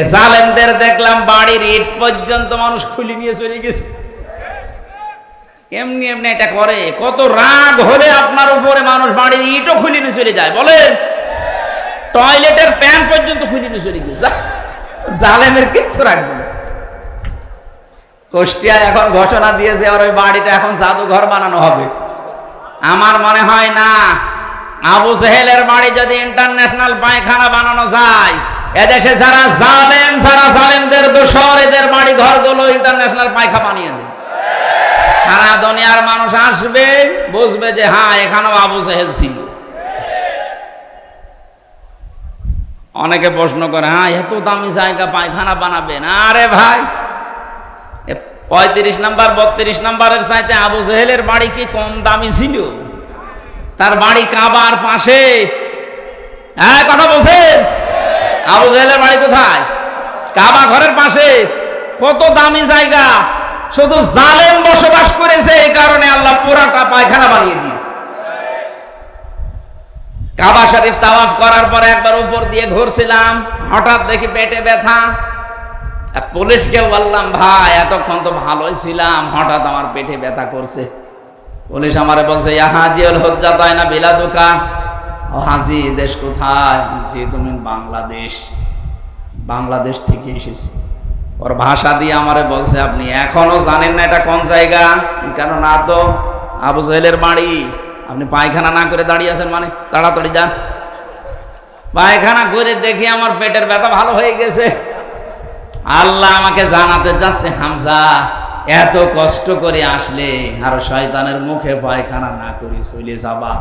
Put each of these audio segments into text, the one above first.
এ জালেমদের দেখলাম বাড়ির ইট পর্যন্ত মানুষ খুলে নিয়ে চলে গেছে। এমনি এমনি এটা করে। কত রাগ হলে আপনার উপরে মানুষ বাড়ির ইটও খুলে নিয়ে চলে যায়। বলেন, টয়লেটের প্যান পর্যন্ত খুলে নিয়ে চলে গেছে। জালেমের কিচ্ছু রাখবে না। কুষ্টিয়ায় এখন ঘোষণা দিয়েছে, আর ওই বাড়িটা এখন জাদুঘর বানানো হবে। আমার মনে হয় না, আবু সেহেলের বাড়ি যদি ইন্টারন্যাশনাল পায়খানা বানানো যায় এদেশে যারা জালেম, যারা জালেমদের দোষর, এদের বাড়ি ঘরগুলো ইন্টারন্যাশনাল পায়খা বানিয়ে দেন। সারা দুনিয়ার মানুষ আসবে, বুঝবে যে হ্যাঁ এখানেও আবু সেহেল ছিল। অনেকে প্রশ্ন করে হ্যাঁ এত দামি জায়গা পায়খানা বানাবেন। আরে ভাই পঁয়ত্রিশ নাম্বার, বত্রিশ নাম্বারের চাইতে আবু জেহেলের বাড়ি কি কম দামি ছিল? তার বাড়ি কাবার পাশে। হ্যাঁ কথা বলছেন? আবু জেহেলের বাড়ি কোথায়? কাবা ঘরের পাশে। কত দামি জায়গা। শুধু জালেম বসবাস করেছে এই কারণে আল্লাহ পুরাটা পায়খানা বানিয়ে দিয়েছে। কাবা শরীফ তাওয়াফ করার পরে একবার উপর দিয়ে ঘুরছিলাম। হঠাৎ দেখি পেটে ব্যথা। পুলিশকে বললাম, ভাই, এতক্ষণ তো ভালোই ছিলাম। হঠাৎ আমার পেটে ব্যথা করছে। পুলিশ আমারে বলছে, ইয়া হাজিউল হজ্জা তাই না? বিলাদুকা হাজি দেশ কোথায়? জি তুমি বাংলাদেশ। বাংলাদেশ থেকে এসেছি। ওর ভাষা দিয়ে আমারে বলছে, আপনি এখনও জানেন না এটা কোন জায়গা? কেন না তো আবু জাহেলের বাড়ি। আপনি পায়খানা না করে দাঁড়িয়ে আছেন মানে? তাড়াতাড়ি যান। পায়খানা করে দেখি আমার পেটের ব্যথা ভালো হয়ে গেছে। আল্লাহ আমাকে জানাতে যাচ্ছে, হামজা, এত কষ্ট করে আসলে আর শয়তানের মুখে পায়খানা না করি চলে যাবা।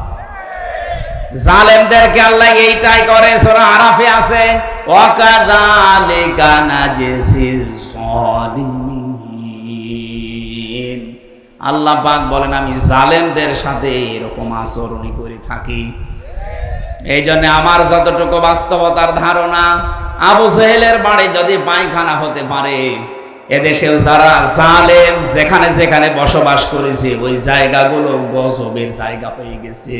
জালেমদেরকে আল্লাহ এইটাই করে, সোরা আরাফে আছে আল্লাহ পাক বলেন, আমি জালেমদের সাথে এরকম আচরণই করে থাকি। এই জন্য আমার যতটুকু বাস্তবতার ধারণা, আবু সেহেলের বাড়ি যদি পায়খানা হতে পারে, এদেশেও যারা জালেম, যেখানে যেখানে বসবাস করেছে, ওই জায়গাগুলো গজবের জায়গা হয়ে গেছে।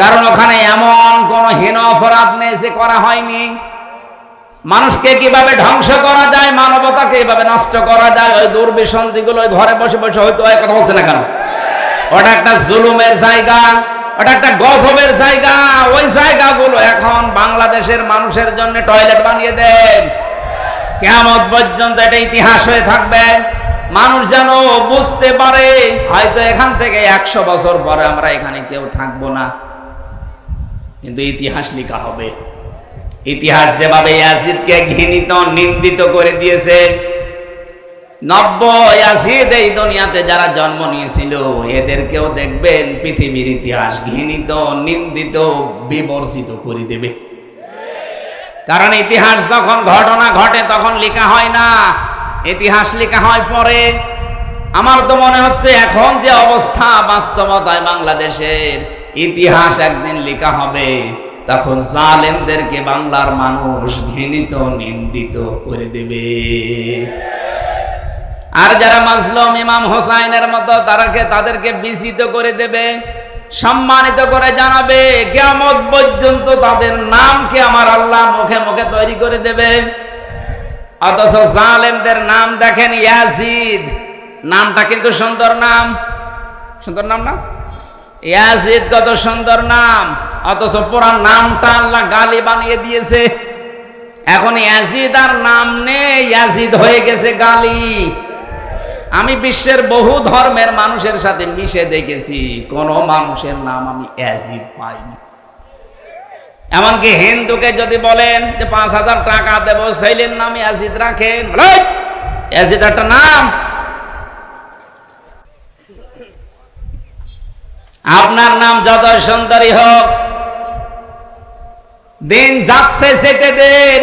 কারণ ওখানে এমন কোন হীন অপরাধ নেই যে করা হয়নি। মানুষকে কীভাবে ধ্বংস করা যায়, মানবতাকে কীভাবে নষ্ট করা যায়, ওই দুর্বিসন্ধিগুলো ঘরে বসে বসে হয়তো কথা বলছে না কেন? ওটা একটা জুলুমের জায়গা, ওটা একটা গজবের জায়গা। ওই জায়গাগুলো এখন বাংলাদেশের মানুষের জন্য টয়লেট বানিয়ে দেন। কেমন পর্যন্ত এটা ইতিহাস হয়ে থাকবে। মানুষ যেন বুঝতে পারে, হয়তো এখান থেকে একশো বছর পরে আমরা এখানে কেউ থাকব না। কিন্তু ইতিহাস লেখা হবে। ইতিহাস যেভাবে ইয়াজিদকে ঘৃণিত, নিন্দিত করে দিয়েছে, নব্বই ইয়াজিদ এই দুনিয়াতে যারা জন্ম নিয়েছিল, এদেরকেও দেখবেন পৃথিবীর ইতিহাস ঘৃণিত, নিন্দিত, বিবর্জিত করে দেবে। কারণ ইতিহাস যখন ঘটনা ঘটে, তখন লেখা হয় না। ইতিহাস লেখা হয় পরে। আমার তো মনে হচ্ছে এখন যে অবস্থা বাস্তবতায় বাংলাদেশের ইতিহাস একদিন লেখা হবে। তখন জালেমদেরকে বাংলার মানুষ ঘৃণিত, নিন্দিত করে দেবে। আর যারা মাজলুম ইমাম হোসাইনের মতো, তারাকে তাদেরকে বিজিত করে দেবে, সম্মানিত করে জানাবে কেমন পর্যন্ত তাদের নামকে আমার আল্লাহ মুখে মুখে তৈরি করে দেবে। অথচ জালেমদের নাম দেখেন ইয়াজিদ। নামটা কিন্তু সুন্দর নাম। সুন্দর নাম না? ইয়াজিদ কত সুন্দর নাম অথচ পুরা নামটা আল্লাহ গালি বানিয়ে দিয়েছে। এখন ইয়াজিদ আর নাম নেই ইয়াজিদ হয়ে গেছে গালি। আমি বিশ্বের বহু ধর্মের মানুষের সাথে মিশে দেখেছি কোন মানুষের নাম আমি অ্যাজিদ পাইনি। এমনকি হিন্দুকে যদি বলেন যে পাঁচ হাজার টাকা দেব সেইলের নাম অ্যাজিদ রাখেন বলে, "এই, অ্যাজিদ একটা নাম। আপনার নাম যত সুন্দরী হোক, দিন যাচ্ছে যেতে দিন,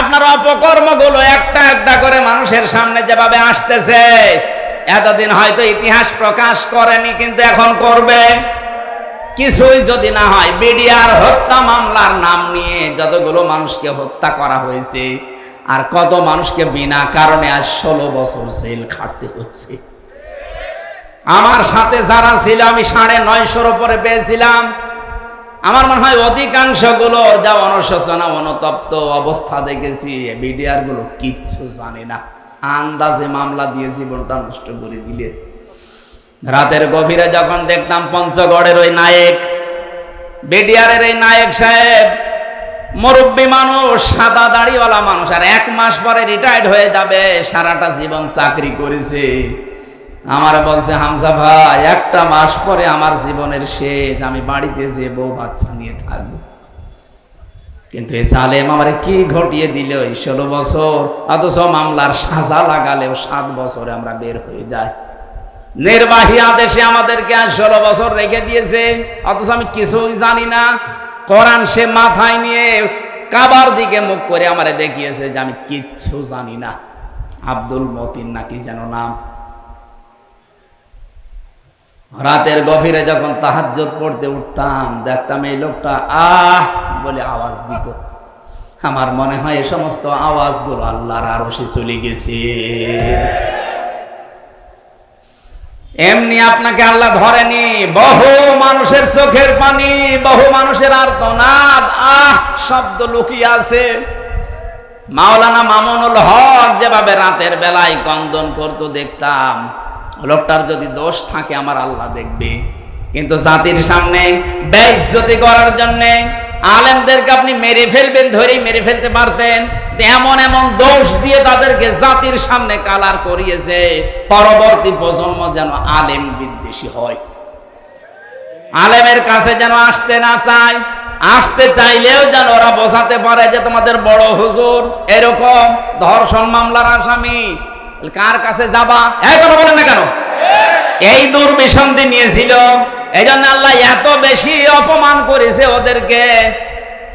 আপনার অপকর্মগুলো একটা একটা করে মানুষের সামনে যেভাবে আসতেছে, এতদিন হয়তো ইতিহাস প্রকাশ করেনি, কিন্তু এখন করবে। কিছুই যদি না হয়, বিডিআর হত্যা মামলার নাম নিয়ে যতগুলো মানুষকে হত্যা করা হয়েছে, আর কত মানুষকে বিনা কারণে আজ ষোলো বছর জেল খাটতে হচ্ছে। আমার সাথে যারা ছিল, আমি সাড়ে নয়শোর উপরে পেয়েছিলাম। আমার মনে হয় অধিকাংশগুলো যা অনশোচনা, অনুতপ্ত অবস্থা দেখেছি বিডিআরগুলো কিচ্ছু জানে না। আন্দাজে মামলা দিয়ে জীবনটা নষ্ট করে দিলে। রাতের গভীরে যখন দেখতাম পঞ্চগড়ের ওই নায়ক, বিডিআরের এই নায়ক সাহেব, মুরব্বী মানুষ, সাদা দাড়িওয়ালা মানুষ, আর এক মাস পরে রিটায়ার্ড হয়ে যাবে, সারাটা জীবন চাকরি করেছে। আমার বলছে, হামজা ভাই, একটা মাস পরে আমার জীবনের শেষ, আমি বাড়িতে যে বউ বাচ্চা নিয়ে থাকব। কিন্তু এই জালেম আমার কি ঘটিয়ে দিল এই ষোলো বছর? অথচ মামলার সাজা লাগালেও সাত বছরে আমরা বের হয়ে যাই। নির্বাহী আদেশে আমাদেরকে আর ষোলো বছর রেখে দিয়েছে, অথচ আমি কিছুই জানি না। কোরআন সে মাথায় নিয়ে কাবার দিকে মুখ করে আমারে দেখিয়েছে যে আমি কিচ্ছু জানি না। আব্দুল মতিন নাকি যেন নাম রাতের গভীরে যখন তাহাজ্জত পড়তে উঠতাম, দেখতাম এই লোকটা, আহ! বলে আওয়াজ দিত। আমার মনে হয় এই সমস্ত আওয়াজগুলো আল্লাহর আরও সে চলে গেছে। এমনি আপনাকে আল্লাহ ধরেনি, বহু মানুষের চোখের পানি, বহু মানুষের আর্তনাদ, আহ! শব্দ লুকিয়ে আছে। মাওলানা মামুনুল হক যেভাবে রাতের বেলায় কন্দন করতো, দেখতাম লোকটার যদি দোষ থাকে, আমার আল্লাহ দেখবে। কিন্তু জাতির সামনে বেজ্জতি করার জন্য আলেমদেরকে আপনি মেরে ফেলবেন, ধরেই মেরে ফেলতে পারতেন। এমন এমন দোষ দিয়ে তাদেরকে জাতির সামনে কালার করিয়েছে, পরবর্তী প্রজন্ম যেন আলেম বিদ্বেষী হয়। আলেমের কাছে যেন আসতে না চায়, আসতে চাইলেও যেন ওরা বোঝাতে পারে যে তোমাদের বড় হুজুর এরকম ধর্ষণ মামলার আসামি। কার কাছে যাবা? এই কথা বলেন না কেন? এই দুর্বিসন্ধি নিয়েছিল। এই জন্য আল্লাহ এত বেশি অপমান করেছে ওদেরকে।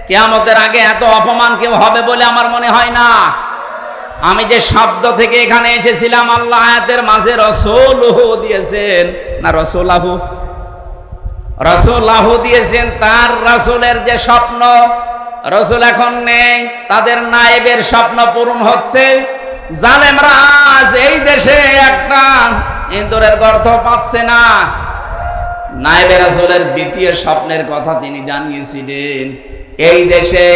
কেয়ামতের আগে এত অপমান কেউ হবে বলে আমার মনে হয় না। আমি যে শব্দ থেকে এখানে এসেছিলাম, আল্লাহ আয়াতের মাঝে রসুল দিয়েছেন। না, রসুলাহু। রসুল্লাহ দিয়েছেন, তার রসুলের যে স্বপ্ন, রসুল এখন নেই, তাদের নায়েবের স্বপ্ন পূরণ হচ্ছে। জালেমরা আজ এই দেশে একটা ইন্দুরের গর্ত পাচ্ছে না। নায়েবের রসুলের দ্বিতীয় স্বপ্নের কথা তিনি জানিয়েছিলেন, এই দেশে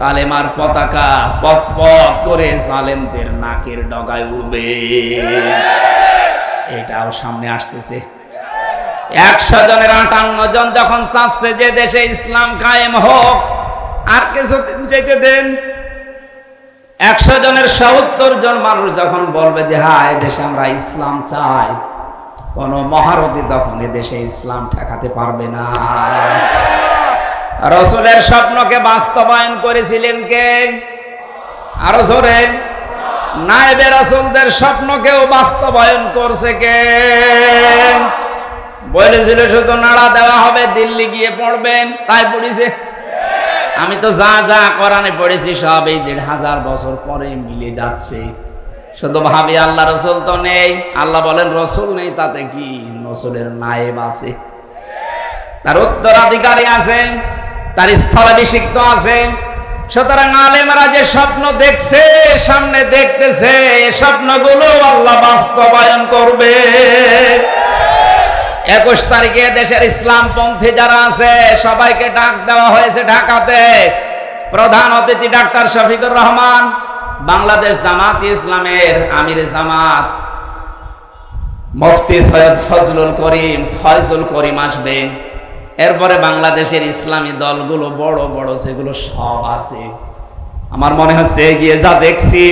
কালেমার পতাকা পথ পথ করে জালেমদের নাকের ডগায় উঠবে এটাও সামনে আসতেছে। একশো জনের আটান্ন জন যখন চাচ্ছে যে দেশে ইসলাম কায়েম হোক, আর কিছুদিন যেতে দেন একশো জনের সত্তর জন মানুষ যখন বলবে যে হ্যাঁ দেশে আমরা ইসলাম চাই। কোন মহারথী তখন দেশে ইসলাম ঠেকাতে পারবে না। রসুলের স্বপ্নকে বাস্তবায়ন করেছিলেন কে? আরও জোরে নাইবে রসুলদের স্বপ্নকেও বাস্তবায়ন করছে কে? বলেছিল, শুধু নাড়া দেওয়া হবে, দিল্লি গিয়ে পড়বেন। তাই পড়েছে। আমি তো যা যা কোরআনে পড়েছি সব এই দেড় হাজার বছর পরে মিলে যাচ্ছে। শুধু ভাবি, আল্লাহ রসুল তো নেই। আল্লাহ বলেন, রসুল নেই, তাতে কি রসুলের নায়েব আছে? তার উত্তরাধিকারী আছে, তার স্থলাভিষিক্ত আছে। সুতরাং আলেমরা যে স্বপ্ন দেখছে, সামনে দেখতেছে স্বপ্নগুলো আল্লাহ বাস্তবায়ন করবে। একুশ তারিখে দেশের ইসলামপন্থী যারা আছে, সবাইকে ডাক দেওয়া হয়েছে ঢাকাতে। প্রধান অতিথি ডাক্তার শফিকুর রহমান, বাংলাদেশ জামাত ইসলামের আমির জামাত। মুফতি সৈয়দ ফজলুল করিম, ফয়জুল করিম আসবে। এরপরে বাংলাদেশের ইসলামী দলগুলো বড় বড় সেগুলো সব আছে। আমার মনে হচ্ছে এগিয়ে যা দেখছি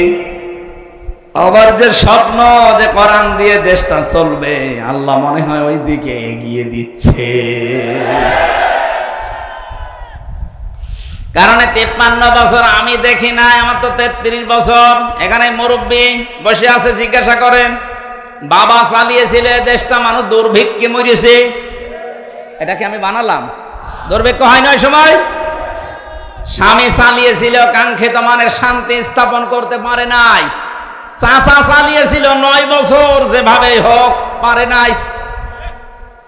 আবার যে স্বপ্ন যে কোরআন দিয়ে দেশটা চলবে, আল্লাহ মনে হয় ওই দিকে এগিয়ে দিচ্ছে। কারণ তেপ্পান্ন বছর আমি দেখি না আমার তো তেত্রিশ বছর। এখানে মুরব্বী বসে আছে, জিজ্ঞাসা করেন বাবা চালিয়েছিল দেশটা, মানুষ দুর্ভিক্ষে মরেছে। এটা কি আমি বানালাম? দুর্ভিক্ষ হয় নয় সময়? স্বামী চালিয়েছিল, কাঙ্ক্ষিত মানের শান্তি স্থাপন করতে পারে নাই। চাচা চালিয়েছিল নয় বছর যেভাবে হোক, পারে নাই।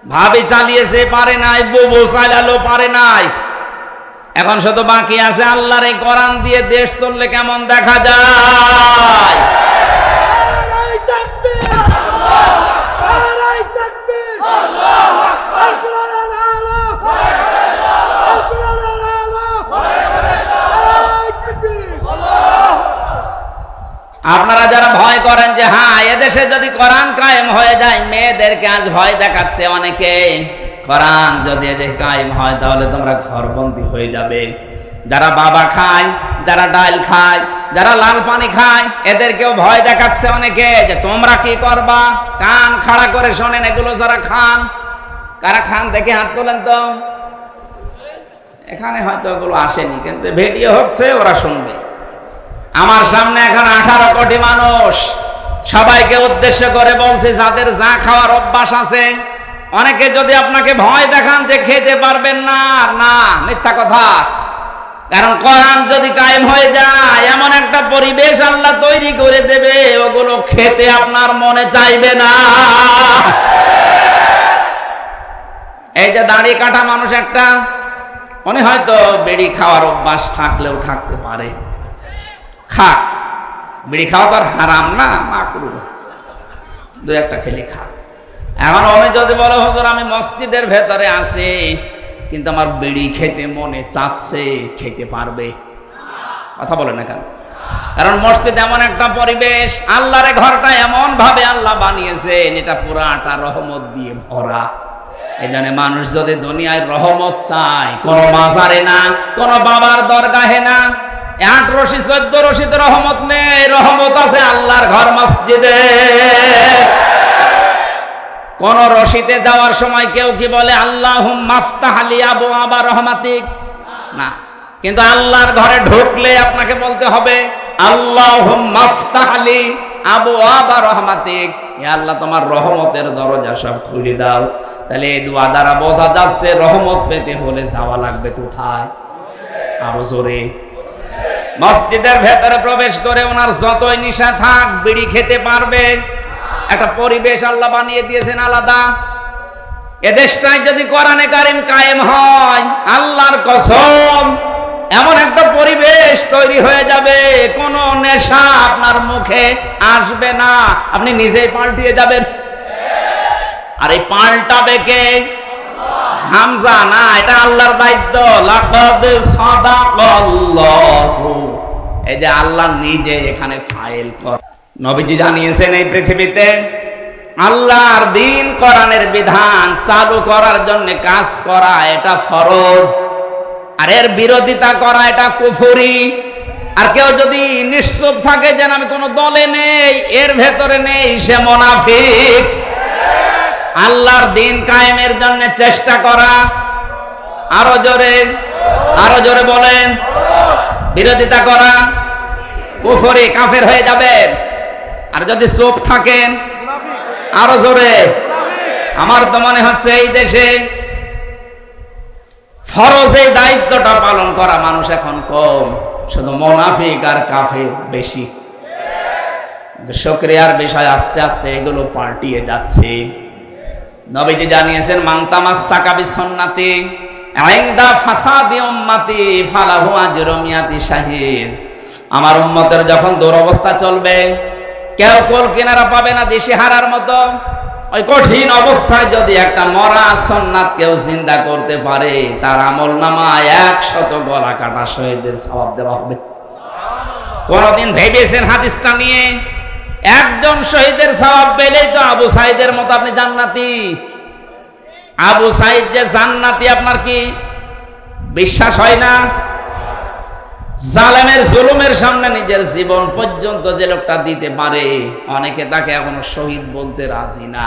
ভাবি চালিয়েছে, পারে নাই। বুবু চালালো, পারে নাই। এখন শুধু বাকি আছে আল্লাহর এই দিয়ে দেশ চললে কেমন দেখা যায়? আপনারা যারা ভয় করেন যে হ্যাঁ এদেশে যদি কোরআন কায়েম হয়ে যায়, মেয়েদেরকে আজ ভয় দেখাচ্ছে অনেকে। কোরআন যদি কায়েম হয়, তাহলে তোমরা ঘরবন্দি হয়ে যাবে। যারা বাবা খায়, যারা ডাল খায়, যারা লাল পানি খায়, এদেরকেও ভয় দেখাচ্ছে অনেকে যে, তোমরা কি করবা? কান খাড়া করে শোনেন, এগুলো যারা খান। কারা খান, দেখে হাত তোলেন তো। এখানে হয়তো ওগুলো আসেনি, কিন্তু ভিডিও হচ্ছে, ওরা শুনবে। আমার সামনে এখন আঠারো কোটি মানুষ। সবাইকে উদ্দেশ্য করে বলছে, যাদের যা খাওয়ার অভ্যাস আছে, অনেকে যদি আপনাকে ভয় দেখান যে খেতে পারবেন না না, মিথ্যা কথা। কারণ কোরআন যদি কায়েম হয়ে যায়, এমন একটা পরিবেশ আল্লাহ তৈরি করে দেবে, ওগুলো খেতে আপনার মনে চাইবে না। এই যে দাঁড়িয়ে কাটা মানুষ একটা, মনে হয়তো বেড়ি খাওয়ার অভ্যাস থাকলেও থাকতে পারে। খাক। বিড়ি খাওয়া তো আর হারাম না মাকরু দু একটা খেলে খাক এখন উনি যদি বলো, হুজুর, আমি মসজিদের ভেতরে আছি, কিন্তু আমার বিড়ি খেতে মনে চাচ্ছে, খেতে পারবে। কথা বলে না কেন? কারণ মসজিদ এমন একটা পরিবেশ, আল্লাহর ঘরটা এমন ভাবে আল্লাহ বানিয়েছেন, এটা পুরাটা রহমত দিয়ে ভরা। এই জন্য মানুষ যদি দুনিয়ায় রহমত চায়, কোন মাজারে না, কোন বাবার দরগাহে না আট রশি, চোদ্দ রশিতে রহমত নেই, রহমত আছে আল্লাহর ঘর মসজিদে। কোন রশিতে যাওয়ার সময় কেউ কি বলে আল্লাহ মাফতাহ আবু আবা রহমাতিক না। কিন্তু আল্লাহর ঘরে ঢুকলে আপনাকে বলতে হবে আল্লাহ মাফতাহ আলী আবু আবা রহমাতিক আল্লাহ, তোমার রহমতের দরজা সব খুলে দাও। তাহলে এই দোয়া দ্বারা বোঝা যাচ্ছে রহমত পেতে হলে যাওয়া লাগবে কোথায়? আরও জোরে। মসজিদের ভেতরে প্রবেশ করে ওনার যতই নিশা থাক, বিড়ি খেতে পারবে। একটা পরিবেশ আল্লাহ বানিয়ে দিয়েছেন আলাদা। এদেশটায় যদি কোরআনে কারিম কায়েম হয়, আল্লাহর কসম, এমন একটা পরিবেশ তৈরি হয়ে যাবে, কোন নেশা আপনার মুখে আসবে না। আপনি নিজেই পাল্টিয়ে যাবেন। আর এই পাল্টাবে কে? হামজা, না, এটা আল্লাহর দায়িত্ব। লাকাদ সাদাকাল্লাহু এই যে আল্লাহ নিজে এখানে ফাইল কর। নবীজি জানিয়েছেন এই পৃথিবীতে, আল্লাহর দিন কোরআনের বিধান, চালু করার জন্য কাজ করা এটা ফরজ। আর এর বিরোধিতা করা এটা কুফুরি। আর কেউ যদি নিশ্চুপ থাকে যেন আমি কোনো দলে নেই, এর ভেতরে নেই, সে মোনাফিক। আল্লাহর দিন কায়েমের জন্য চেষ্টা করা। আরও জোরে আরও জোরে বলেন। বিরোধিতা করা, কুফরি কাফের হয়ে যাবেন আর যদি চোখ থাকেন, আরও জোরে। আমার তো মনে হচ্ছে এই দেশে ফরজে দায়িত্বটা পালন করা মানুষ এখন কম, শুধু মোনাফিক আর কাফের বেশি। সক্রিয়ার বিষয় আস্তে আস্তে এগুলো পাল্টিয়ে যাচ্ছে। নবীজি জানিয়েছেন মাংতামাস সাকাবি সন্নাতি আইন্দা ফাসাদি উম্মতি, ফালাহু শাহিদ। আমার উম্মতের যখন দুরবস্থা চলবে, কেউ কোল কিনারা পাবে না দেশে হারার মতো। ওই কঠিন অবস্থায় যদি একটা মরা সন্ন্যাত কেউ চিন্তা করতে পারে, তার আমল নামা একশত গলা কাটা শহীদের স্বভাব দেওয়া হবে। কোনদিন ভেবেছেন হাদিসটা নিয়ে? একজন শহীদের স্বভাব পেলেই তো আবু সাইদের মতো আপনি জান্নাতি। আবু সাইদ যে জান্নাতি, আপনার কি বিশ্বাস হয় না? জালেমের জুলুমের সামনে নিজের জীবন পর্যন্ত যে লোকটা দিতে পারে, অনেকে তাকে এখনও শহীদ বলতে রাজি না।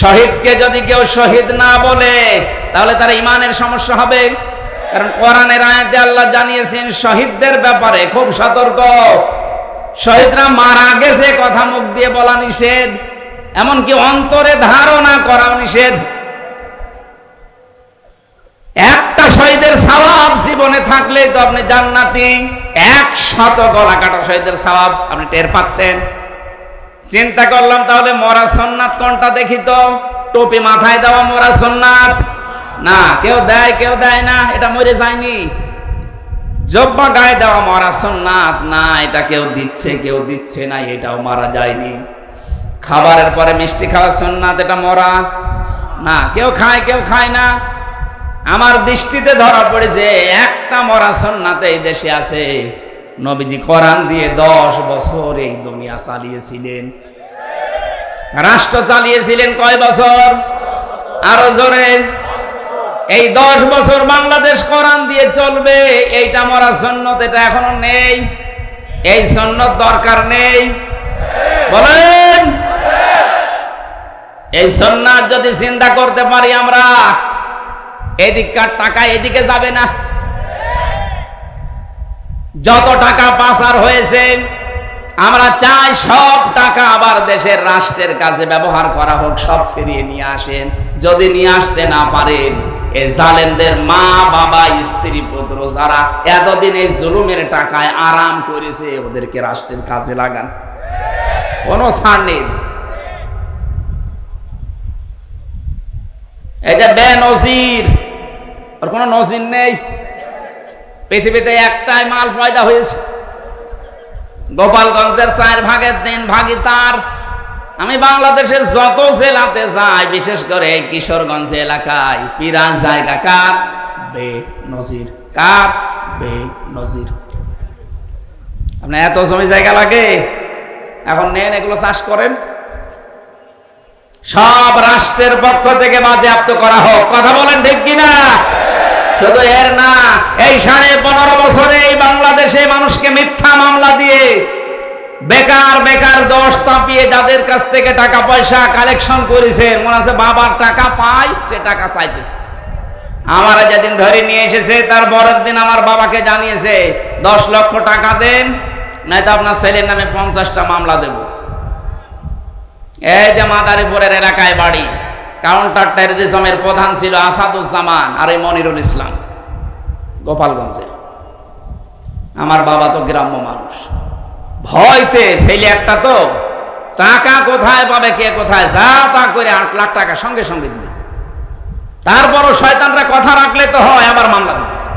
শহীদকে যদি কেউ শহীদ না বলে, তাহলে তার ইমানের সমস্যা হবে। কারণ কোরআনের আয়াতে আল্লাহ জানিয়েছেন, শহীদদের ব্যাপারে খুব সতর্ক। শহীদরা মারা গেছে, কথা মুখ দিয়ে বলা নিষেধ। এমনকি অন্তরে ধারণা করাও নিষেধ। একটা শহীদের সওয়াব জীবনে থাকলে তো আপনি জান্নাতি। এক শত গলা কাটা শহীদের সওয়াব আপনি টের পাচ্ছেন। চিন্তা করলাম তাহলে মরা সন্ন্যাত কোনটা দেখি তো? টুপি মাথায় দেওয়া মরা সন্ন্যাত না, কেউ দেয় কেউ দেয় না, এটা মরে যায়নি। জব্বা গায়ে দেওয়া মরা সন্ন্যাত না, এটা কেউ দিচ্ছে কেউ দিচ্ছে না, এটাও মারা যায়নি। খাবারের পরে মিষ্টি খাওয়া সন্ন্যাত এটা মরা। না, কেউ খায় কেউ খায় না। আমার দৃষ্টিতে ধরা পড়েছে, একটা মরা সন্ন্যাতে এই দেশে আছে। নবীজি কোরআন দিয়ে দশ বছর এই দুনিয়া চালিয়েছিলেন। রাষ্ট্র চালিয়েছিলেন কয় বছর? আরও জোরে। এই দশ বছর বাংলাদেশ কোরআন দিয়ে চলবে, এইটা মরা সন্ন্যত এটা এখনও নেই। এই সন্ন্যত দরকার নেই। বলেন। এই সন্ন্যাস যদি চিন্তা করতে পারি আমরা, এদিককার টাকা এদিকে যাবে না। যত টাকা পাচার হয়েছে, আমরা চাই সব টাকা আবার দেশের রাষ্ট্রের কাছে ব্যবহার করা হোক, সব ফিরিয়ে নিয়ে আসেন। যদি নিয়ে আসতে না পারেন, এই জালেমদের মা, বাবা, স্ত্রী, পুত্র যারা এতদিন এই জুলুমের টাকায় আরাম করেছে, ওদেরকে রাষ্ট্রের কাজে লাগান। কোনো ছাড় নেই। এই যে বে নজির ওর কোনো নজির নেই। পৃথিবীতে একটাই মাল পয়দা হয়েছে। গোপালগঞ্জের চার ভাগের তিন ভাগই তার। আমি বাংলাদেশের যত জেলাতে যাই, বিশেষ করে কিশোরগঞ্জ এলাকায় পিরান জায়গা কার? বে নজির। কার? বে নজির। আপনার এত জমি জায়গা লাগে? এখন নেন এগুলো চাষ করেন। সব রাষ্ট্রের পক্ষ থেকে বাজেয়াপ্ত করা হোক। কথা বলেন ঠিক কিনা? শুধু এর না, এই সাড়ে পনেরো বছরে এই বাংলাদেশে মানুষকে মিথ্যা মামলা দিয়ে বেকার বেকার দোষ চাপিয়ে যাদের কাছ থেকে টাকা পয়সা কালেকশন করেছে, মনে আছে বাবার টাকা পায়, সে টাকা চাইতেছে। আমার যেদিন ধরে নিয়ে এসেছে, তার পরের দিন আমার বাবাকে জানিয়েছে, দশ লক্ষ টাকা দেন, নয়তো আপনার ছেলের নামে পঞ্চাশটা মামলা দেব। এই যে মাদারীপুরের এলাকায় বাড়ি কাউন্টার টেরোরিজমের প্রধান ছিল আসাদুজ্জামান আর এই মনিরুল ইসলাম গোপালগঞ্জের আমার বাবা তো গ্রাম্য মানুষ। ভয়তে ছেলে একটা তো, টাকা কোথায় পাবে, কে কোথায়, যা তা করে আট লাখ টাকা সঙ্গে সঙ্গে দিয়েছে। তারপরও শয়তানরা কথা রাখলে তো হয়, আবার মামলা দিয়েছে।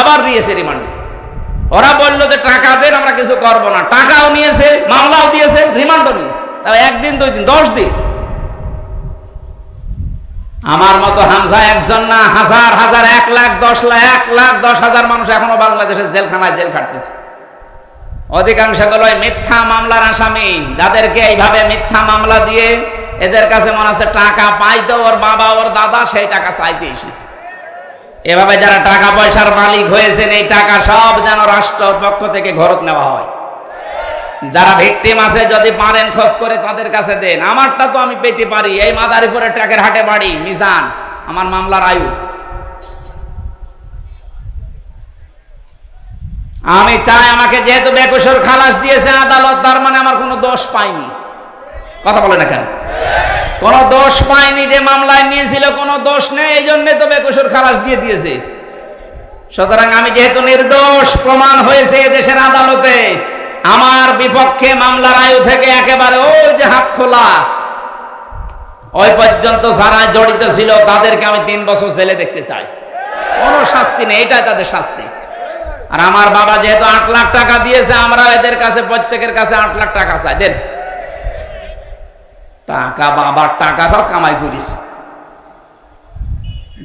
আবার দিয়েছে রিমান্ডে। ওরা বলল যে টাকা দেন, আমরা কিছু করব না। টাকাও নিয়েছে, মামলাও দিয়েছে, রিমান্ডও নিয়েছে। তাও একদিন, দুই দিন, দশ দিন। আমার মতো হামজা একজন না, হাজার হাজার, এক লাখ, দশ লাখ, এক লাখ, দশ হাজার মানুষ এখনও বাংলাদেশের জেলখানায় জেল খাটতেছে। অধিকাংশ গুলোই মিথ্যা মামলার আসামি। যাদেরকে এইভাবে মিথ্যা মামলা দিয়ে এদের কাছে মনে হচ্ছে টাকা পাইতো, ওর বাবা, ওর দাদা, সেই টাকা চাইতে এসেছে। এভাবে যারা টাকা পয়সার মালিক হয়েছেন, এই টাকা সব যেন রাষ্ট্র পক্ষ থেকে ঘরত নেওয়া হয়। যারা ভিকটিম আছে যদি পারেন খোঁজ করে তাদের কাছে দেন। আমারটা তো আমি পেতে পারি। এই মাদারীপুরে ট্রাকের হাটে বাড়ি, মিজান, আমার মামলার আয়ু। আমি চাই আমাকে যেহেতু বেকুশর খালাস দিয়েছে আদালত, তার মানে আমার কোনো দোষ পাইনি। কথা বলে না কেন? কোন দোষ পাইনি যে মামলায় নিয়েছিল, কোনো দোষ নেই, এই জন্যে তো বেকুশর খালাস দিয়ে দিয়েছে। সুতরাং আমি যেহেতু নির্দোষ, প্রমাণ হয়েছে দেশের আদালতে। আমার বিপক্ষে মামলার আয়ু থেকে একেবারে ওই যে হাত খোলা। ওই পর্যন্ত যারা জড়িত ছিল, তাদেরকে আমি তিন বছর জেলে দেখতে চাই। কোনো শাস্তি নেই, এটাই তাদের শাস্তি। আর আমার বাবা যেহেতু আট লাখ টাকা দিয়েছে, আমরা এদের কাছে, প্রত্যেকের কাছে আট লাখ টাকা চাই। দেন। টাকা বাবার টাকাটাও কামাই করিস।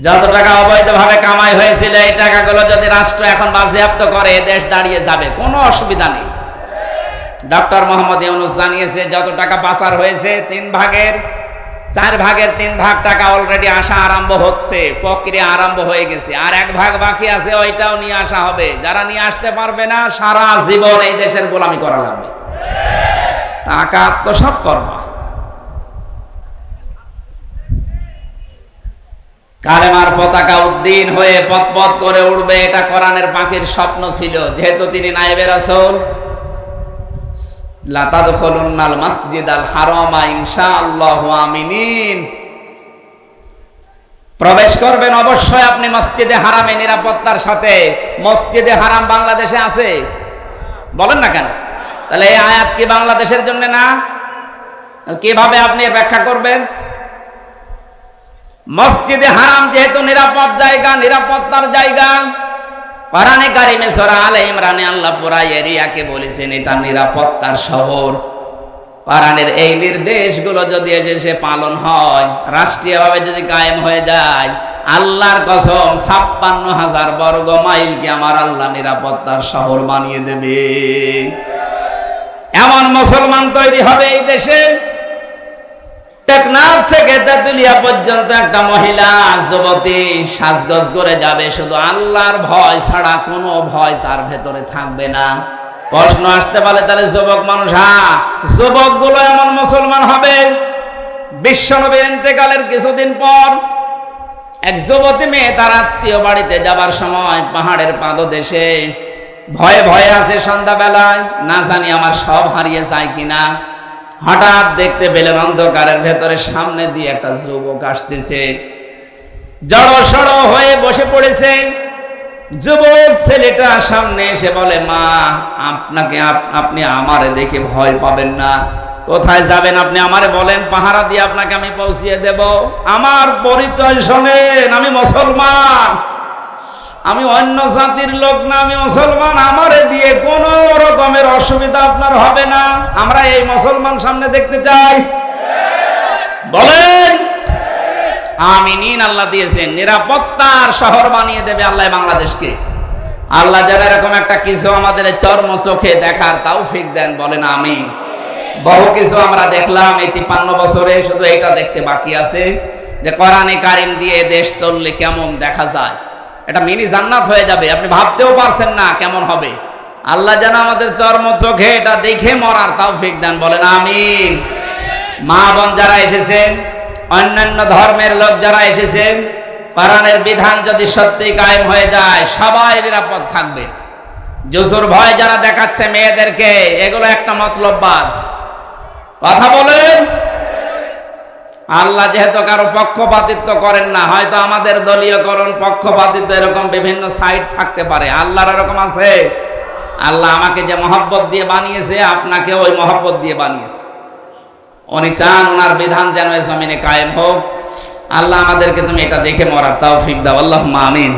যত টাকা অবৈধভাবে কামাই হয়েছিল, এই টাকাগুলো যদি রাষ্ট্র এখন বাজেয়াপ্ত করে, দেশ দাঁড়িয়ে যাবে, কোনো অসুবিধা নেই। ডক্টর মোহাম্মদ ইউনুস জানিয়েছে, যত টাকা পাচার হয়েছে, তিন ভাগের, চার ভাগের তিন ভাগ টাকা অলরেডি আসা আরম্ভ হচ্ছে, প্রক্রিয়া আরম্ভ হয়ে গেছে। আর এক ভাগ বাকি আছে, ওইটাও নিয়ে আসা হবে। যারা নিয়ে আসতে পারবে না, সারা জীবন এই দেশের গোলামি করা লাগবে। টাকা আত্মসাৎ করবা কালেমার পতাকা উদ্দিন হয়ে পথ পথ করে উঠবে, এটা কোরআনের পাখির স্বপ্ন ছিল। যেহেতু তিনি নাইবের আসল প্রবেশ করবেন অবশ্যই আপনি মসজিদে হারামে নিরাপত্তার সাথে। মসজিদে হারাম বাংলাদেশে আছে? বলেন না কেন? তাহলে এই আয়াত কি বাংলাদেশের জন্য না? কীভাবে আপনি ব্যাখ্যা করবেন? মসজিদে হারাম যেহেতু নিরাপদ জায়গা, নিরাপত্তার জায়গা কোরআনে কারিমে সূরা আলে ইমরানে আল্লাহ পুরা এরিয়াকে বলেছেন, এটা নিরাপত্তার শহর। কোরআনের এই নির্দেশগুলো যদি এসে পালন হয়, রাষ্ট্রীয়ভাবে যদি কায়েম হয়ে যায়, আল্লাহর কসম ছাপ্পান্ন হাজার বর্গ মাইলকে আমার আল্লাহ নিরাপত্তার শহর বানিয়ে দেবে। এমন মুসলমান তৈরি হবে এই দেশে টেকনাফ থেকে তেতুলিয়া পর্যন্ত একটা মহিলা যুবতী সাজগজ করে যাবে। শুধু আল্লাহর ভয় ছাড়া কোনো ভয় তার ভেতরে থাকবে না। প্রশ্ন আসতে পারে, তাহলে যুবক মানুষ হ্যাঁ যুবকগুলো এমন মুসলমান হবে। বিশ্বনবীর ইন্তেকালের কিছুদিন পর এক যুবতী মেয়ে তার আত্মীয় বাড়িতে যাবার সময় পাহাড়ের পাদদেশে ভয়ে ভয়ে আছে সন্ধ্যাবেলায়। না জানি আমার সব হারিয়ে যায় কিনা। হঠাৎ দেখতে পেলেন অন্ধকারের ভেতরে সামনে দিয়ে একটা যুবক আসতেছে। জড়ো সড়ো হয়ে বসে পড়েছে। যুবক ছেলেটা সামনে এসে বলে, মা, আপনাকে আপনি আমারে দেখে ভয় পাবেন না। কোথায় যাবেন আপনি আমারে বলেন, পাহারা দিয়ে আপনাকে আমি পৌঁছিয়ে দেব। আমার পরিচয় শোনেন, আমি মুসলমান। আমি অন্য জাতির লোক না, আমি মুসলমান, আমারে দিয়ে কোনো রকমের অসুবিধা আপনার হবে না। আমরা এই মুসলমান সামনে দেখতে চাই। বলেন। আমিনিন, আল্লাহ দিয়েছেন। নিরাপত্তার শহর বানিয়ে দেবে আল্লাহ বাংলাদেশকে। আল্লাহ যারা এরকম একটা কিছু আমাদের চর্ম চোখে দেখার তাও ফিক দেন, বলেন আমি বহু কিছু আমরা দেখলাম এই তিপ্পান্ন বছরে, শুধু এটা দেখতে বাকি আছে যে কোরআনে কারিম দিয়ে দেশ চললে কেমন দেখা যায়। এটা মিনি জান্নাত হয়ে যাবে। আপনি ভাবতেও পারছেন না কেমন হবে। আল্লাহ যেন আমাদের চর্ম চোখে এটা দেখে মরার তাও ফিক দেন, বলেন আমিন। মা বোন যারা এসেছেন অন্যান্য ধর্মের লোক যারা এসেছেন কোরআনের বিধান যদি সত্যি কায়েম হয়ে যায়, সবাই নিরাপদ থাকবে। জসুর ভয় যারা দেখাচ্ছে মেয়েদেরকে, এগুলো একটা মতলব বাস কথা বলেন। আল্লাহ যেহেতু কারও পক্ষপাতিত্ব করেন না, হয়তো আমাদের দলীয়করণ, পক্ষপাতিত্ব এরকম বিভিন্ন সাইড থাকতে পারে। আল্লাহর এরকম আছে? আল্লাহ আমাকে যে মহব্বত দিয়ে বানিয়েছে, আপনাকে ওই মহব্বত দিয়ে বানিয়েছে। উনি চান ওনার বিধান যেন এ জমিনে কায়েম হোক। আল্লাহ আমাদেরকে তুমি এটা দেখে মরার তাও ফিক দাও। আল্লাহ আমিন।